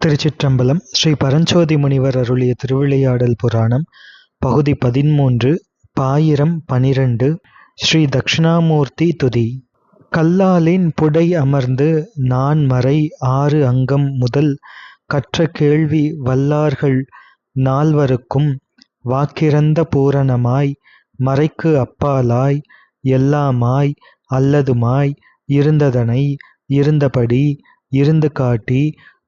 திருச்சிற்றம்பலம் ஸ்ரீ பரஞ்சோதி முனிவர் அருளிய திருவிளையாடல் புராணம் பகுதி பதிமூன்று பாயிரம் பனிரெண்டு ஸ்ரீ தக்ஷணாமூர்த்தி துதி. கல்லாலின் புடை அமர்ந்து நான் மறை ஆறு அங்கம் முதல் கற்ற கேள்வி வல்லார்கள் நால்வருக்கும் வாக்கிறந்த பூரணமாய் மறைக்கு அப்பாலாய் எல்லாமாய் அல்லதுமாய் இருந்ததனை இருந்தபடி இருந்து காட்டி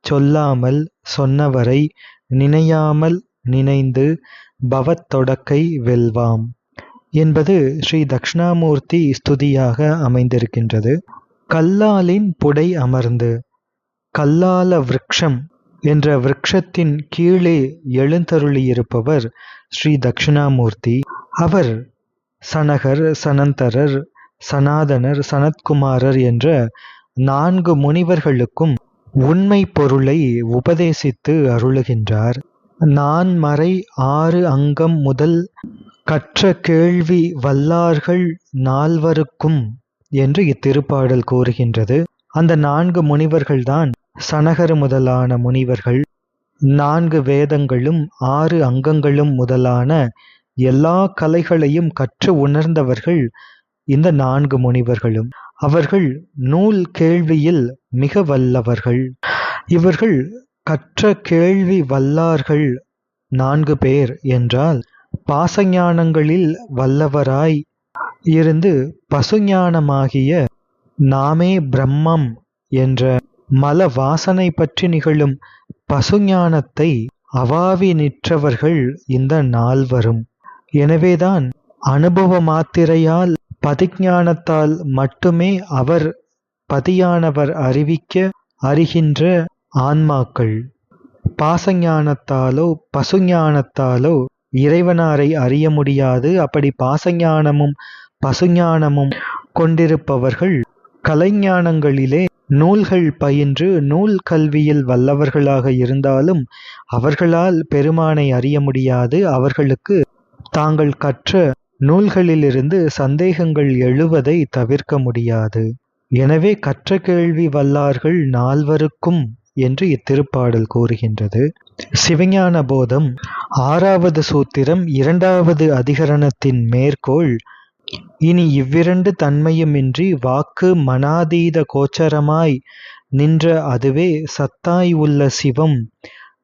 சொல்லாமல் சொன்னவரை நினையாமல் நினைந்து பவத் தொடக்கை வெல்வாம் என்பது ஸ்ரீ தக்ஷணாமூர்த்தி ஸ்துதியாக அமைந்திருக்கின்றது. கல்லாலின் புடை அமர்ந்து கல்லால விரக்ஷம் என்ற விரக்ஷத்தின் கீழே எழுந்தருளியிருப்பவர் ஸ்ரீ தக்ஷணாமூர்த்தி. அவர் சனகர் சனந்தரர் சனாதனர் சனத்குமாரர் என்ற நான்கு முனிவர்களுக்கும் உண்மை பொருளை உபதேசித்து அருளுகின்றார். நான் மறை ஆறு அங்கம் முதல் கற்ற கேள்வி வல்லார்கள் நால்வருக்கும் என்று இத்திருப்பாடல் கூறுகின்றது. அந்த நான்கு முனிவர்கள்தான் சனகர் முதலான முனிவர்கள். நான்கு வேதங்களும் ஆறு அங்கங்களும் முதலான எல்லா கலைகளையும் கற்று உணர்ந்தவர்கள் இந்த நான்கு முனிவர்களும். அவர்கள் நூல் கேள்வியில் மிக வல்லவர்கள். இவர்கள் கற்ற கேள்வி வல்லார்கள் நான்கு பேர் என்றால் பாசஞானங்களில் வல்லவராய் இருந்து பசுஞானமாகிய நாமே பிரம்மம் என்ற மல வாசனை பற்றி நிகழும் பசுஞானத்தை அவாவி நிற்றவர்கள் இந்த நால்வரும். எனவேதான் அனுபவ மாத்திரையால் பதிஞானத்தால் மட்டுமே அவர் பதியானவர் அறிவிக்க அறிகின்ற ஆன்மாக்கள். பாசஞானத்தாலோ பசுஞானத்தாலோ இறைவனாரை அறிய முடியாது. அப்படி பாசஞானமும் பசுஞானமும் கொண்டிருப்பவர்கள் கலைஞானங்களிலே நூல்கள் பயின்று நூல் கல்வியில் வல்லவர்களாக இருந்தாலும் அவர்களால் பெருமானை அறிய முடியாது. அவர்களுக்கு தாங்கள் கற்ற நூல்களிலிருந்து சந்தேகங்கள் எழுவதை தவிர்க்க முடியாது. எனவே கற்ற கேள்வி வல்லார்கள் நால்வருக்கும் என்று இத்திருப்பாடல் கூறுகின்றது. சிவஞான போதம் ஆறாவது சூத்திரம் இரண்டாவது அதிகரணத்தின் மேற்கோள் இனி இவ்விரண்டு தன்மையுமின்றி வாக்கு மனாதீத கோச்சரமாய் நின்ற அதுவே சத்தாய் உள்ள சிவம்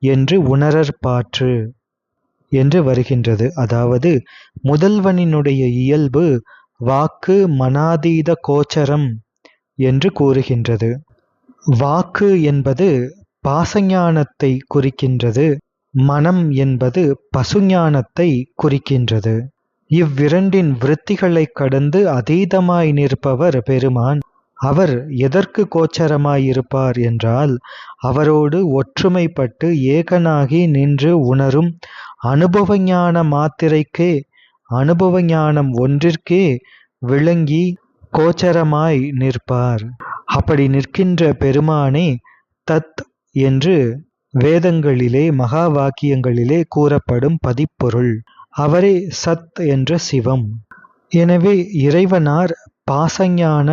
என்று உணரற்பாற்று என்று வருகின்றது. அதாவது முதல்வனினுடைய இயல்பு வாக்கு மனாதீத கோச்சரம் என்று கூறுகின்றது. வாக்கு என்பது பாசஞானத்தை குறிக்கின்றது மனம் என்பது பசுஞானத்தை குறிக்கின்றது. இவ்விரண்டின் விருத்திகளை கடந்து அதீதமாய் நிற்பவர் பெருமான். அவர் எதற்கு கோச்சரமாயிருப்பார் என்றால் அவரோடு ஒற்றுமைப்பட்டு ஏகனாகி நின்று உணரும் அனுபவ ஞான மாத்திரைக்கே அனுபவ ஞானம் ஒன்றிற்கே விளங்கி கோச்சரமாய் நிற்பார். அப்படி நிற்கின்ற பெருமானே தத் என்று வேதங்களிலே மகா வாக்கியங்களிலே கூறப்படும் பதிப்பொருள். அவரே சத் என்ற சிவம். எனவே இறைவனார் பாசஞான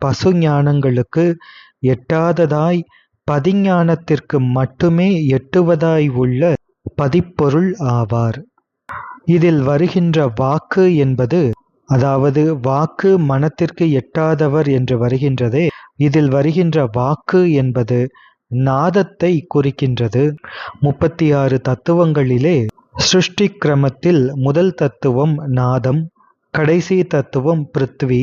பசுஞானங்களுக்கு எட்டாததாய் பதிஞானத்திற்கு மட்டுமே எட்டுவதாய் உள்ள பதிப்பொருள் ஆவார். இதில் வருகின்ற வாக்கு என்பது அதாவது வாக்கு மனத்திற்கு எட்டாதவர் என்று வருகின்றதே இதில் வருகின்ற வாக்கு என்பது நாதத்தை குறிக்கின்றது. முப்பத்தி ஆறு தத்துவங்களிலே சிருஷ்டி கிரமத்தில் முதல் தத்துவம் நாதம் கடைசி தத்துவம் பிருத்வி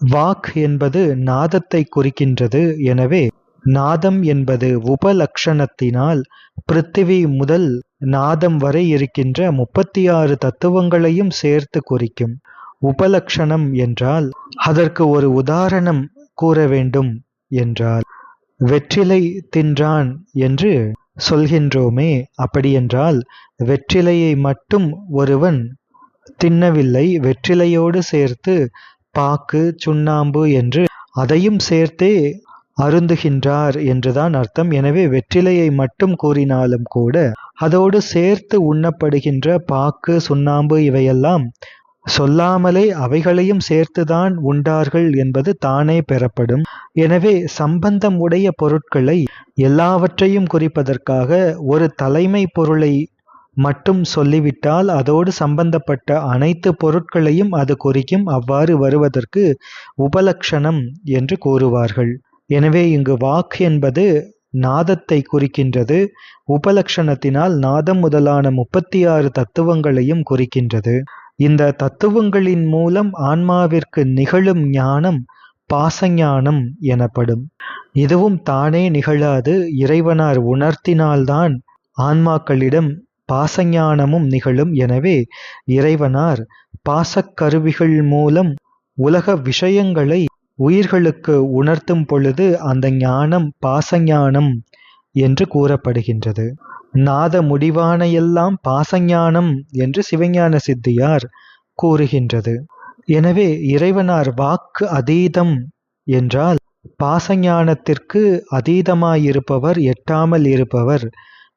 வாக் என்பது நாதத்தை குறிக்கின்றது. எனவே நாதம் என்பது உபலக்ஷணத்தினால் பிருத்திவி முதல் நாதம் வரை இருக்கின்ற முப்பத்தி ஆறு தத்துவங்களையும் சேர்த்து குறிக்கும். உபலக்ஷணம் என்றால் அதற்கு ஒரு உதாரணம் கூற வேண்டும் என்றால் வெற்றிலை தின்றான் என்று சொல்கின்றோமே. அப்படியென்றால் வெற்றிலையை மட்டும் ஒருவன் தின்னவில்லை வெற்றிலையோடு சேர்த்து பாக்கு சுண்ணாம்பு என்று அதையும் சேர்த்தே அருந்துகின்றார் என்றுதான் அர்த்தம். எனவே வெற்றிலையை மட்டும் கூறினாலும் கூட அதோடு சேர்த்து உண்ணப்படுகின்ற பாக்கு சுண்ணாம்பு இவையெல்லாம் சொல்லாமலே அவைகளையும் சேர்த்துதான் உண்டார்கள் என்பது தானே பெறப்படும். எனவே சம்பந்தம் உடைய பொருட்களை எல்லாவற்றையும் குறிப்பதற்காக ஒரு தலைமை பொருளை மட்டும் சொல்லிவிட்டால் அதோடு சம்பந்தப்பட்ட அனைத்து பொருட்களையும் அது குறிக்கும் அவ்வாறு வருவதற்கு உபலக்ஷணம் என்று கூறுவார்கள். எனவே இங்கு வாக் என்பது நாதத்தை குறிக்கின்றது உபலக்ஷணத்தினால் நாதம் முதலான முப்பத்தி ஆறு தத்துவங்களையும் குறிக்கின்றது. இந்த தத்துவங்களின் மூலம் ஆன்மாவிற்கு நிகழும் ஞானம் பாசஞானம் எனப்படும். இதுவும் தானே நிகழாது இறைவனார் உணர்த்தினால்தான் ஆன்மாக்களிடம் பாசஞானமும் நிகழும். எனவே இறைவனார் பாசக்கருவிகள் மூலம் உலக விஷயங்களை உயிர்களுக்கு உணர்த்தும் பொழுது அந்த ஞானம் பாசஞானம் என்று கூறப்படுகின்றது. நாத முடிவான எல்லாம் பாசஞானம் என்று சிவஞான சித்தியார் கூறுகின்றது. எனவே இறைவனார் வாக்கு அதீதம் என்றால் பாசஞானத்திற்கு அதீதமாயிருப்பவர் எட்டாமல் இருப்பவர்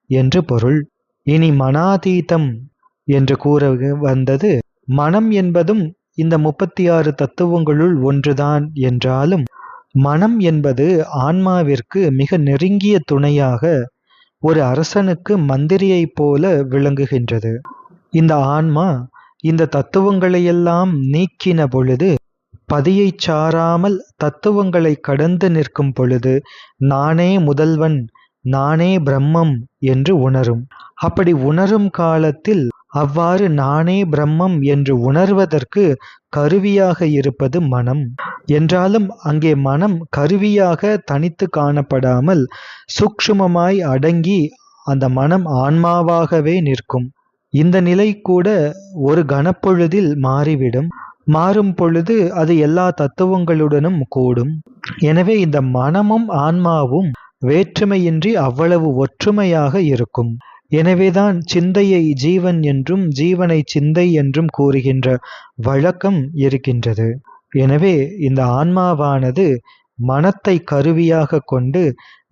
என்று பொருள். இனி மனாதீதம் என்று கூற வந்தது மனம் என்பதும் இந்த முப்பத்தி ஆறு தத்துவங்களுள் ஒன்றுதான் என்றாலும் மனம் என்பது ஆன்மாவிற்கு மிக நெருங்கிய துணையாக ஒரு அரசனுக்கு மந்திரியைப் போல விளங்குகின்றது. இந்த ஆன்மா இந்த தத்துவங்களையெல்லாம் நீக்கின பொழுது பதியை சாராமல் தத்துவங்களை கடந்து நிற்கும் பொழுது நானே முதல்வன் நானே பிரம்மம் என்று உணரும். அப்படி உணரும் காலத்தில் அவ்வாறு நானே பிரம்மம் என்று உணர்வதற்கு கருவியாக இருப்பது மனம். என்றாலும் அங்கே மனம் கருவியாக தனித்து காணப்படாமல் சூக்ஷுமமாய் அடங்கி அந்த மனம் ஆன்மாவாகவே நிற்கும். இந்த நிலை கூட ஒரு கனப்பொழுதில் மாறிவிடும். மாறும் பொழுது அது எல்லா தத்துவங்களுடனும் கூடும். எனவே இந்த மனமும் ஆன்மாவும் வேற்றுமையின்றி அவ்வளவு ஒற்றுமையாக இருக்கும். எனவேதான் சிந்தையை ஜீவன் என்றும் ஜீவனை சிந்தை என்றும் கூறுகின்ற வழக்கம் இருக்கின்றது. எனவே இந்த ஆன்மாவானது மனத்தை கருவியாக கொண்டு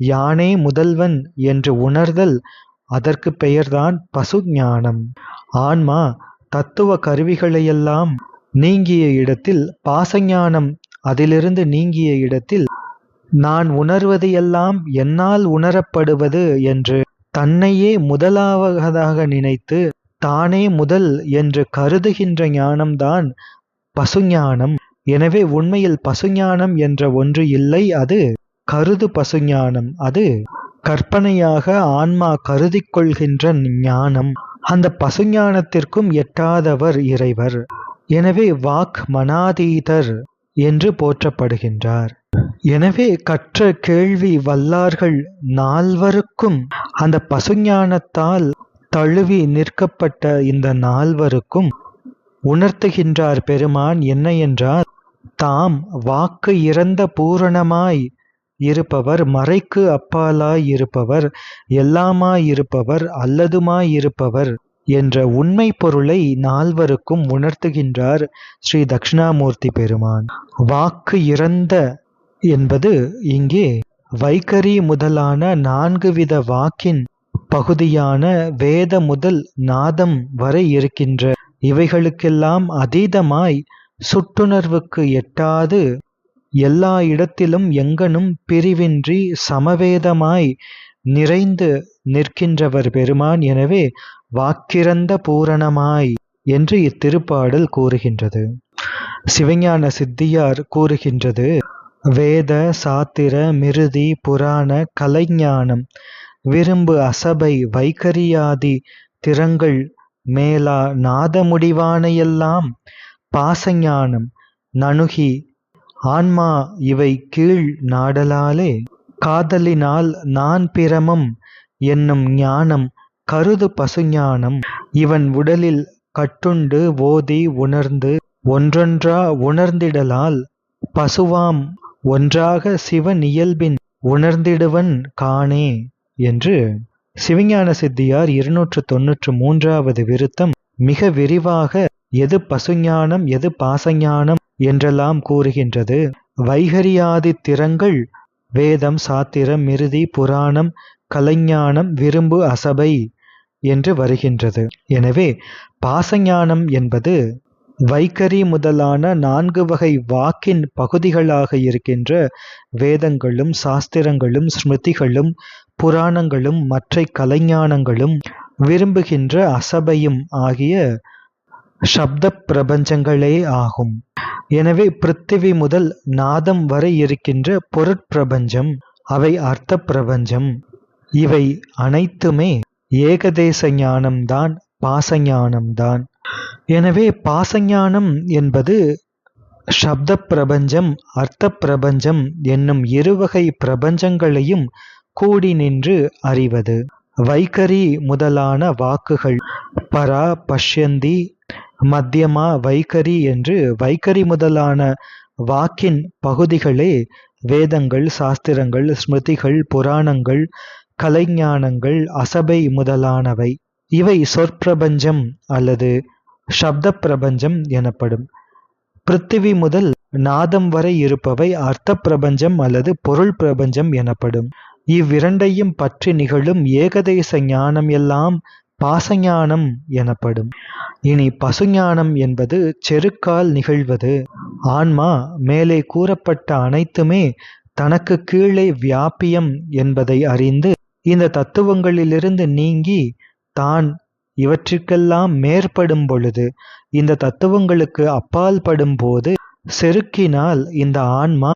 யானே முதல்வன் என்று உணர்தல் அதற்கு பெயர்தான் பசு ஞானம் ஆன்மா தத்துவ கருவிகளையெல்லாம் நீங்கிய இடத்தில் பாசஞானம் அதிலிருந்து நீங்கிய இடத்தில் நான் உணர்வது எல்லாம் என்னால் உணரப்படுவது என்று தன்னையே முதலாவதாக நினைத்து தானே முதல் என்று கருதுகின்ற ஞானம்தான் பசுஞானம். எனவே உண்மையில் பசுஞானம் என்ற ஒன்று இல்லை அது கருது பசுஞானம். அது கற்பனையாக ஆன்மா கருதி கொள்கின்ற ஞானம். அந்த பசுஞானத்திற்கும் எட்டாதவர் இறைவர். எனவே வாக் மனாதீதர் என்று போற்றப்படுகின்றார். எனவே கற்ற கேள்வி வல்லார்கள் நால்வருக்கும் அந்த பசுஞானத்தால் தழுவி நிற்கப்பட்ட இந்த நால்வருக்கும் உணர்த்துகின்றார் பெருமான் என்ன என்றால் தாம் வாக்கு இறந்த பூரணமாய் இருப்பவர் மறைக்கு அப்பாலாய் இருப்பவர் எல்லாமாய் இருப்பவர் அல்லதுமாய் இருப்பவர் என்ற உண்மை பொருளை நால்வருக்கும் உணர்த்துகின்றார் ஸ்ரீ தக்ஷணாமூர்த்தி பெருமான். வாக்கு இறந்த என்பது இங்கே வைகரி முதலான நான்கு வித வாக்கின் பகுதியான வேத முதல் நாதம் வரை இருக்கின்ற. இவைகளுக்கெல்லாம் அதீதமாய் சுட்டுணர்வுக்கு எட்டாது. எல்லா இடத்திலும் எங்கனும் பிரிவின்றி சமவேதமாய் நிறைந்து நிற்கின்றவர் பெருமான் எனவே வாக்கிறந்த பூரணமாய் என்று இத்திருப்பாடல் கூறுகின்றது. சிவஞான சித்தியார் கூறுகின்றது. வேத சாத்திர மிருதி புராண கலைஞானம் விரும்பு அசபை வைகரியாதி திறங்கள் மேலா நாதமுடிவானையெல்லாம் பாசஞானம் நணுகி ஆன்மா இவை கீழ் நாடலாலே காதலினால் நான் பிரமம் என்னும் ஞானம் கருது பசுஞானம் இவன் உடலில் கட்டுண்டு ஓதி உணர்ந்து ஒன்றொன்றா உணர்ந்திடலால் பசுவாம் ஒன்றாக சிவன் இயல்பின் உணர்ந்திடுவன் காணே என்று சிவஞான சித்தியார் இருநூற்று தொன்னூற்று மூன்றாவது விருத்தம் மிக விரிவாக எது பசுஞானம் எது பாசஞானம் என்றெல்லாம் கூறுகின்றது. வைகரியாதி திறங்கள் வேதம் சாத்திரம் மிருதி புராணம் கலைஞானம் விரும்பு அசபை என்று வருகின்றது. எனவே பாசஞானம் என்பது வைகரி முதலான நான்கு வகை வாக்கின் பகுதிகளாக இருக்கின்ற வேதங்களும் சாஸ்திரங்களும் ஸ்மிருதிகளும் புராணங்களும் மற்ற கலைஞானங்களும் விரும்புகின்ற அசபையும் ஆகிய சப்த பிரபஞ்சங்களே ஆகும். எனவே பிருத்திவி முதல் நாதம் வரை இருக்கின்ற பொருட்பிரபஞ்சம் அவை அர்த்த பிரபஞ்சம் இவை அனைத்துமே ஏகதேச ஞானம்தான் பாசஞானம்தான். எனவே பாசஞானம் என்பது சப்த பிரபஞ்சம் அர்த்த பிரபஞ்சம் என்னும் இருவகை பிரபஞ்சங்களையும் கூடி நின்று அறிவது. வைகரி முதலான வாக்குகள் பரா பஷ்யந்தி மத்தியமா வைகரி என்று வைகரி முதலான வாக்கின் பகுதிகளே வேதங்கள் சாஸ்திரங்கள் ஸ்மிருதிகள் புராணங்கள் கலைஞானங்கள் அசபை முதலானவை. இவை சொற்பிரபஞ்சம் அல்லது சப்த பிரபஞ்சம் எனப்படும். பிருத்திவி முதல் நாதம் வரை இருப்பவை அர்த்த பிரபஞ்சம் அல்லது பொருள் பிரபஞ்சம் எனப்படும். இவ்விரண்டையும் பற்றி நிகழும் ஏகதேச ஞானம் எல்லாம் பாசஞானம் எனப்படும். இனி பசுஞானம் என்பது செருக்கால் நிகழ்வது. ஆன்மா மேலே கூறப்பட்ட அனைத்துமே தனக்கு கீழே வியாபியம் என்பதை அறிந்து இந்த தத்துவங்களிலிருந்து நீங்கி தான் இவற்றிற்கெல்லாம் மேற்படும் பொழுது இந்த தத்துவங்களுக்கு அப்பால் படும்போது செருக்கினால் இந்த ஆன்மா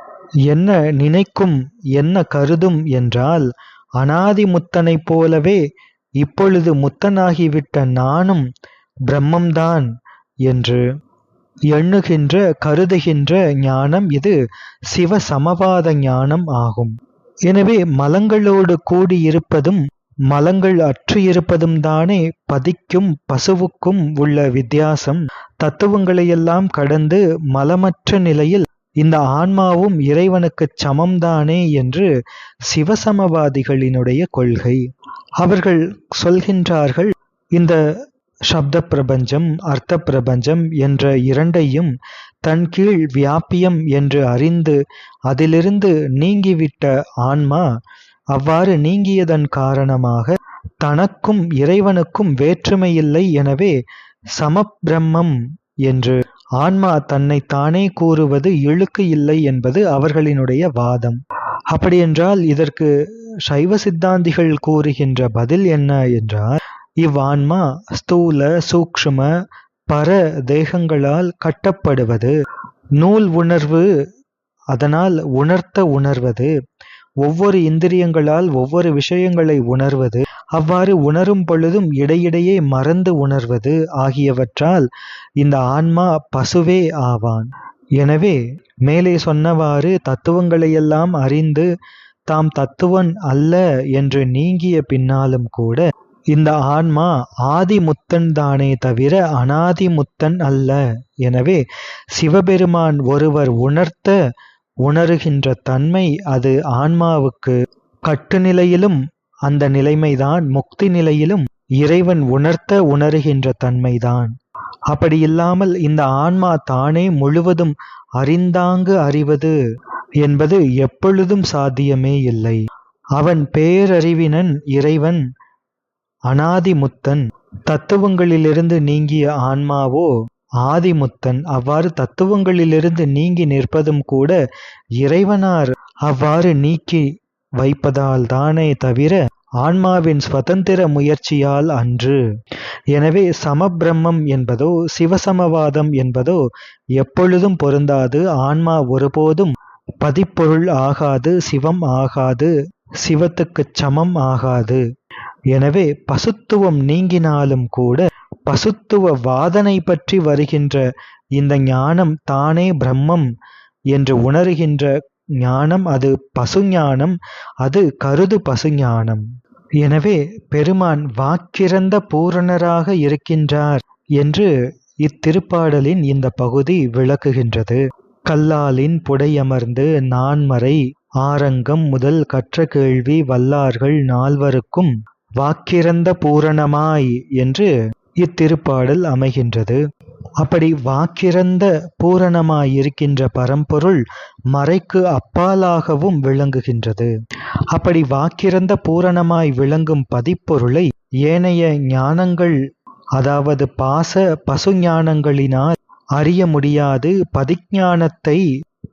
என்ன நினைக்கும் என்ன கருதும் என்றால் அனாதி முத்தனைப் போலவே இப்பொழுது முத்தனாகிவிட்ட நானும் பிரம்மம்தான் என்று எண்ணுகின்ற கருதுகின்ற ஞானம் இது சிவ சமவாத ஞானம் ஆகும். எனவே மலங்களோடு கூடியிருப்பதும் மலங்கள் அற்று இருப்பதும் தானே பதிக்கும் பசுவுக்கும் உள்ள வித்தியாசம். தத்துவங்களையெல்லாம் கடந்து மலமற்ற நிலையில் இந்த ஆன்மாவும் இறைவனுக்குச் சமம்தானே என்று சிவசமவாதிகளினுடைய கொள்கை. அவர்கள் சொல்கின்றார்கள் இந்த சப்த பிரபஞ்சம் அர்த்த பிரபஞ்சம் என்ற இரண்டையும் தன் கீழ் வியாபியம் என்று அறிந்து அதிலிருந்து நீங்கிவிட்ட ஆன்மா அவ்வாறு நீங்கியதன் காரணமாக தனக்கும் இறைவனுக்கும் வேற்றுமையில்லை எனவே சமப்பிரம்மம் என்று ஆன்மா தன்னை தானே கூறுவது இழுக்கு இல்லை என்பது அவர்களினுடைய வாதம். அப்படியென்றால் இதற்கு சைவ சித்தாந்திகள் கூறுகின்ற பதில் என்ன என்றால் இவ்வான்மா ஸ்தூல சூக்ஷ்ம பர தேகங்களால் கட்டப்படுவது நூல் உணர்வு அதனால் உணர்த்த உணர்வது ஒவ்வொரு இந்திரியங்களால் ஒவ்வொரு விஷயங்களை உணர்வது அவ்வாறு உணரும் பொழுதும் இடையிடையே மறந்து உணர்வது ஆகியவற்றால் இந்த ஆன்மா பசுவே ஆவான். எனவே மேலே சொன்னவாறு தத்துவங்களையெல்லாம் அறிந்து தாம் தத்துவன் அல்ல என்று நீங்கிய பின்னாலும் கூட இந்த ஆன்மா ஆதிமுத்தன் தானே தவிர அனாதிமுத்தன் அல்ல. எனவே சிவபெருமான் ஒருவர் உணர்த்த உணருகின்ற தன்மை அது ஆன்மாவுக்கு. கட்டுநிலையிலும் அந்த நிலைமைதான் முக்தி நிலையிலும் இறைவன் உணர்த்த உணருகின்ற தன்மைதான். அப்படி இல்லாமல் இந்த ஆன்மா தானே முழுவதும் அறிந்தாங்கு அறிவது என்பது எப்பொழுதும் சாத்தியமே இல்லை. அவன் பேரறிவினன் இறைவன் அனாதிமுத்தன் தத்துவங்களிலிருந்து நீங்கிய ஆன்மாவோ ஆதிமுத்தன் அவ்வாறு தத்துவங்களிலிருந்து நீங்கி நிற்பதும் கூட இறைவனார் அவ்வாறு நீக்கி வைப்பதால் தானே தவிர ஆன்மாவின் சுதந்திர முயற்சியால் அன்று. எனவே சமபிரம்மம் என்பதோ சிவசமவாதம் என்பதோ எப்பொழுதும் பொருந்தாது. ஆன்மா ஒருபோதும் பதிப்பொருள் ஆகாது சிவம் ஆகாது சிவத்துக்குச் சமம் ஆகாது. எனவே பசுத்துவம் நீங்கினாலும் கூட பசுத்துவ வாதனை பற்றி வருகின்ற இந்த ஞானம் தானே பிரம்மம் என்று உணர்கின்ற ஞானம் அது பசுஞானம் அது கருது பசுஞானம். எனவே பெருமான் வாக்கிறந்த பூரணராக இருக்கின்றார் என்று இத்திருப்பாடலின் இந்த பகுதி விளக்குகின்றது. கல்லாலின் புடையமர்ந்து நான்மறை ஆரங்கம் முதல் கற்ற கேள்வி வல்லார்கள் நால்வருக்கும் வாக்கிறந்த பூரணமாய் என்று இத்திருப்பாடல் அமைகின்றது. அப்படி வாக்கிறந்த பூரணமாய் இருக்கின்ற பரம்பொருள் மறைக்கு அப்பாலாகவும் விளங்குகின்றது. அப்படி வாக்கிறந்த பூரணமாய் விளங்கும் பதிப்பொருளை ஏனைய ஞானங்கள் அதாவது பாச பசு ஞானங்களினால் அறிய முடியாது. பதிஞானத்தை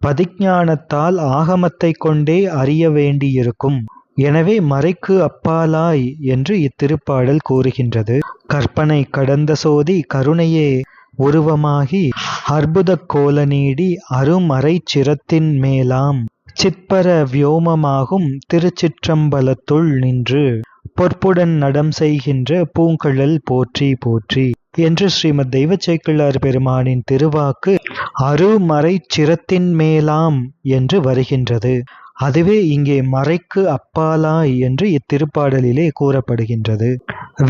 பதிஞானத்தால் ஆகமத்தை கொண்டே அறிய வேண்டியிருக்கும். எனவே மறைக்கு அப்பாலாய் என்று இத்திருப்பாடல் கூறுகின்றது. கற்பனை கடந்த சோதி கருணையே உருவமாகி அற்புத கோல நீடி அருமறைச் சிரத்தின் மேலாம். சிற்பர வியோமமாகும் திருச்சிற்றம்பலத்துள் நின்று பொற்புடன் நடம் செய்கின்ற பூங்கழல் போற்றி போற்றி என்று ஸ்ரீமத் தெய்வ சேக்கிழார் பெருமானின் திருவாக்கு அருமறைச் சிரத்தின் மேலாம் என்று வருகின்றது. அதுவே இங்கே மறைக்கு அப்பாலாய் என்று இத்திருப்பாடலிலே கூறப்படுகின்றது.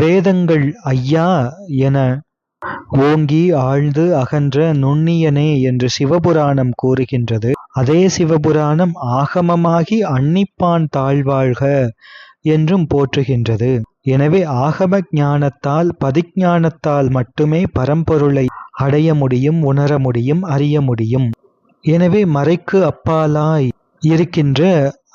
வேதங்கள் ஐயா என ஓங்கி ஆழ்ந்து அகன்ற நுண்ணியனே என்று சிவபுராணம் கூறுகின்றது. அதே சிவபுராணம் ஆகமமாகி அன்னிப்பான் தாழ்வாழ்க என்றும் போற்றுகின்றது. எனவே ஆகம ஞானத்தால் பதிஞானத்தால் மட்டுமே பரம்பொருளை அடைய முடியும் உணர முடியும் அறிய முடியும். எனவே மறைக்கு அப்பாலாய் இருக்கின்ற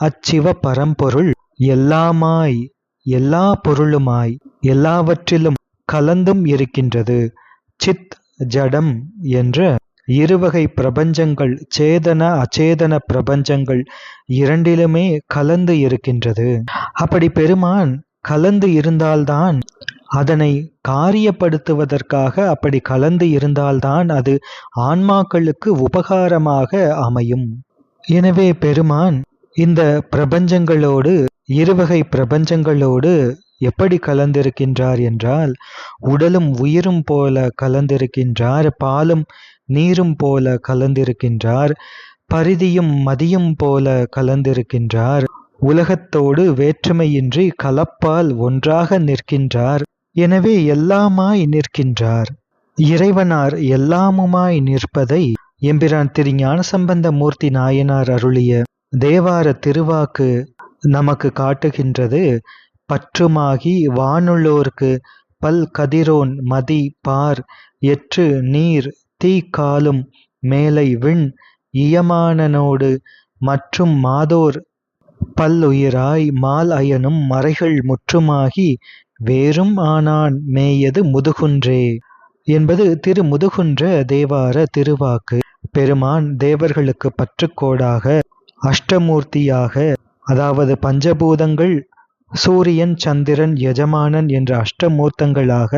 அச்சிவ பரம்பொருள் எல்லாமாய் எல்லா பொருளுமாய் எல்லாவற்றிலும் கலந்தும் இருக்கின்றது. சித் ஜடம் என்ற இருவகை பிரபஞ்சங்கள் சேதன அச்சேதன பிரபஞ்சங்கள் இரண்டிலுமே கலந்து இருக்கின்றது. அப்படி பெருமான் கலந்து இருந்தால்தான் அதனை காரியப்படுத்துவதற்காக அப்படி கலந்து இருந்தால்தான் அது ஆன்மாக்களுக்கு உபகாரமாக அமையும். எனவே பெருமான் இந்த பிரபஞ்சங்களோடு இருவகை பிரபஞ்சங்களோடு எப்படி கலந்திருக்கின்றார் என்றால் உடலும் உயிரும் போல கலந்திருக்கின்றார் பாலும் நீரும் போல கலந்திருக்கின்றார் பரிதியும் மதியும் போல கலந்திருக்கின்றார் உலகத்தோடு வேற்றுமையின்றி கலப்பால் ஒன்றாக நிற்கின்றார் எனவே எல்லாமாய் நிற்கின்றார். இறைவனார் எல்லாமுமாய் நிற்பதை எம்பிரான் திரு ஞானசம்பந்த மூர்த்தி நாயனார் அருளிய தேவார திருவாக்கு நமக்கு காட்டுகின்றது. பற்றுமாகி வானுள்ளோர்க்கு பல் கதிரோன் மதி பார் எற்று நீர் தீ காலும் மேலை விண் இயமானனோடு மற்றும் மாதோர் பல்லுயிராய் மால் அயனும் மறைகள் முற்றுமாகி வேறும் ஆனான் மேயது முதுகுன்றே. என்பது திரு முதுகுன்ற தேவார திருவாக்கு. பெருமான் தேவர்களுக்கு பற்றுக்கோடாக அஷ்டமூர்த்தியாக அதாவது பஞ்சபூதங்கள் சூரியன் சந்திரன் எஜமானன் என்ற அஷ்டமூர்த்தங்களாக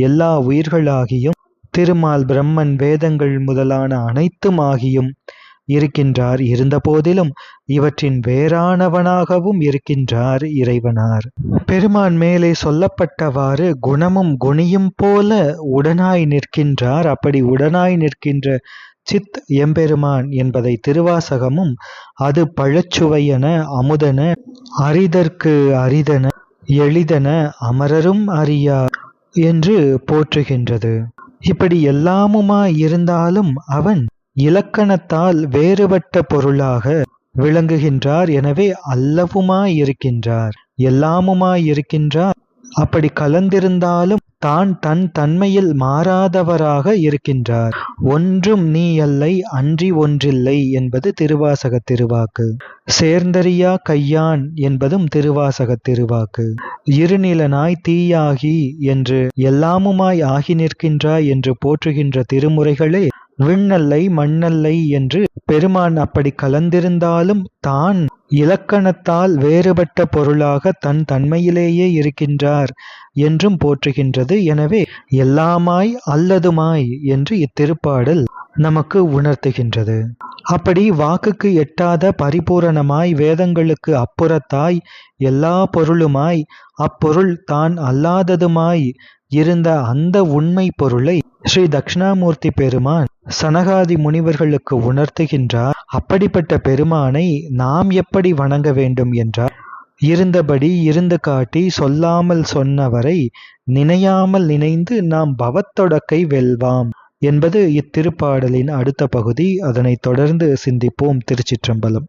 எல்லா உயிர்களாகியும் திருமால் பிரம்மன் வேதங்கள் முதலான அனைத்துமாகியும் இருக்கின்றார். இருந்தபோதிலும் இவற்றின் வேறானவனாகவும் இருக்கின்றார் இறைவனார். பெருமான் மேலே சொல்லப்பட்டவாறு குணமும் குணியும் போல உடனாய் நிற்கின்றார். அப்படி உடனாய் நிற்கின்ற சித் எம்பெருமான் என்பதை திருவாசகமும் அது பழச்சுவையென அமுதன அரிதற்கு அரிதன எளிதன அமரரும் அறியா என்று போற்றுகின்றது. இப்படி எல்லாமுமாய் இருந்தாலும் அவன் இலக்கணத்தால் வேறுபட்ட பொருளாக விளங்குகின்றார் எனவே அல்லவுமாய் இருக்கின்றார் எல்லாமுமாய் இருக்கின்றார் அப்படி கலந்திருந்தாலும் தான் தன் தன்மையில் மாறாதவராக இருக்கின்றார். ஒன்றும் நீ அல்லை அன்றி ஒன்றில்லை என்பது திருவாசக திருவாக்கு. சேர்ந்தறியா கையான் என்பதும் திருவாசக திருவாக்கு. இருநிலனாய் தீயாகி என்று எல்லாமுமாய் ஆகி நிற்கின்றாய் என்று போற்றுகின்ற திருமுறைகளே விண்ணல்லை மண்ணல்லை என்று பெருமான் அப்படி கலந்திருந்தாலும் தான் இலக்கணத்தால் வேறுபட்ட பொருளாக தன் தன்மையிலேயே இருக்கின்றார். என்றும் போற்றுகின்றது. எனவே எல்லாமாய் அல்லதுமாய் என்று இத்திருப்பாடல் நமக்கு உணர்த்துகின்றது. அப்படி வாக்குக்கு எட்டாத பரிபூரணமாய் வேதங்களுக்கு அப்புறத்தாய் எல்லா பொருளுமாய் அப்பொருள் தான் அல்லாததுமாய் இருந்த அந்த உண்மை பொருளை ஸ்ரீ தக்ஷணாமூர்த்தி பெருமான் சனகாதி முனிவர்களுக்கு உணர்த்துகின்றார். அப்படிப்பட்ட பெருமானை நாம் எப்படி வணங்க வேண்டும் என்றார்? இருந்தபடி இருந்து காட்டி சொல்லாமல் சொன்னவரை நினையாமல் நினைந்து நாம் பவத்தொடக்கை வெல்வாம் என்பது இத்திருப்பாடலின் அடுத்த பகுதி. அதனைத் தொடர்ந்து சிந்திப்போம் திருச்சிற்றம்பலம்.